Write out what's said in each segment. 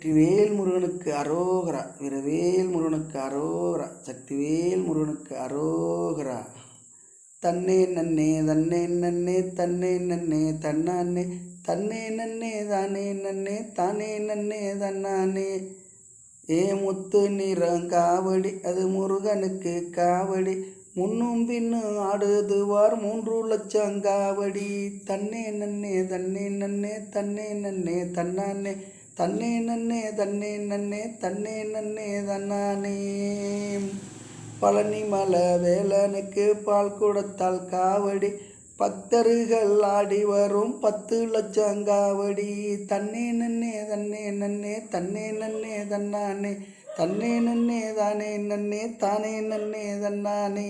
வெற்றிவேல் முருகனுக்கு அரோகரா வீரவேல் முருகனுக்கு அரோகரா சக்திவேல் முருகனுக்கு அரோகரா. தன்னே நன்னே தன்னே நன்னே தன்னே நன்னே தன்னானே தன்னே நன்னே தானே நன்னே தானே நன்னே தன்னானே. ஏ முத்து நிறம் காவடி அது முருகனுக்கு காவடி. முன்னும் பின்னும் ஆடுதுவார் மூன்று லட்சம் காவடி. தன்னே நன்னே தன்னே நன்னே தன்னே நன்னே தன்னானே. தன்னே நன்னே தன்னே நன்னே தன்னே நன்னே தன்னானே. பழனி மலை வேலனுக்கு பால் கொடுத்தால் காவடி. பக்தர்கள் ஆடி வரும் பத்து லட்சம் காவடி. தன்னே நன்னே தன்னே நன்னே தன்னே நன்னே தன்னானே. தன்னே நன்னே தானே நன்னே தானே நன்னே தன்னானே.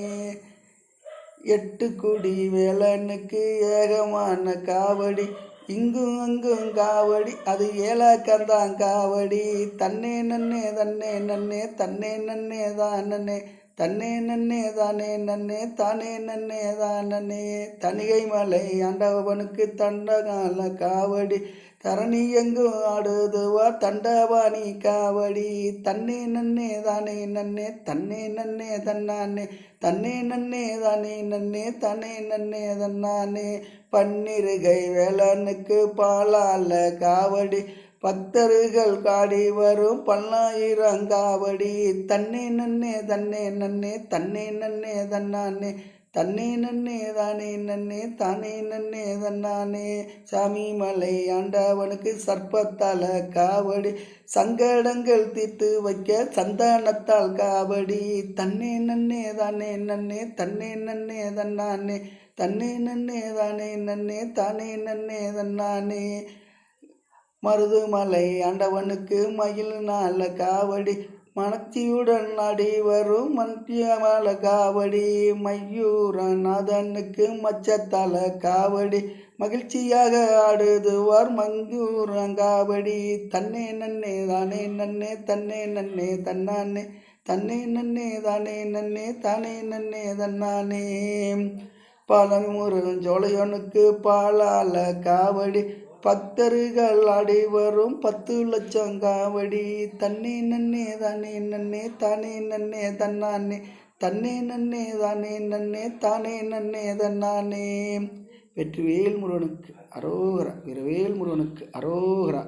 எட்டு குடி வேலனுக்கு ஏகமான காவடி. இங்கும் அங்கும் காவடி அது ஏலாக்கந்தான் காவடி. தன்னே நன்னே தன்னே நன்னே தன்னே நன்னே தான் நன்னே. தன்னே நன்னே தானே நன்னே தானே நன்னே தானே தனிகை மலை ஆண்டவனுக்கு தண்டகால காவடி. தரணி எங்கும் ஆடுதுவா தண்டவாணி காவடி. தன்னே நன்னே தானே நன்னே தன்னே நன்னே தன்னானே. தன்னே நன்னே தானே நன்னே தன்னே நன்னே தன்னானே. பன்னிருகை வேலனுக்கு பாலால காவடி. பக்தர்கள் காடி வரும் பல்லாயிரங்காவடி. தன்னே நன்னே தன்னே நன்னே தன்னே நன்னே தன்னானே. தன்னே நன்னே தானே நன்னே தானே நன்னே தன்னானே. சாமி மலை ஆண்டவனுக்கு சர்ப்பத்தால காவடி. சங்கடங்கள் தீர்த்து வைக்க சந்தானத்தால் காவடி. தன்னே நன்னே தானே நன்னே தன்னே நன்னே தன்னானே. தன்னே நன்னே தானே நன்னே தானே நன்னே தன்னானே. மருதுமலை ஆண்டவனுக்கு மயில் நல்ல காவடி. மனத்தியுடன் அடி வரும் மந்தியமல காவடி. மையூரநாதனுக்கு மச்சத்தல காவடி. மகிழ்ச்சியாக ஆடுதுவார் மங்கூரங்காவடி தன்னே நன்னே தானே நன்னே தன்னே நன்னே தன்னானே தன்னே நன்னே தானே நன்னே தானே நன்னே தன்னானே. பழனி ஜோலையனுக்கு பாலால காவடி. பக்தர்கள் அடைவரும் பத்து லட்சம் காவடி. தன்னே நன்னே தானே நன்னே தானே நன்னே தன்னானே. தன்னே நன்னே தானே நன்னே தானே நன்னே தன்னானே. வெற்றிவேல் முருகனுக்கு அரோகரா வீரவேல் முருகனுக்கு அரோகரா.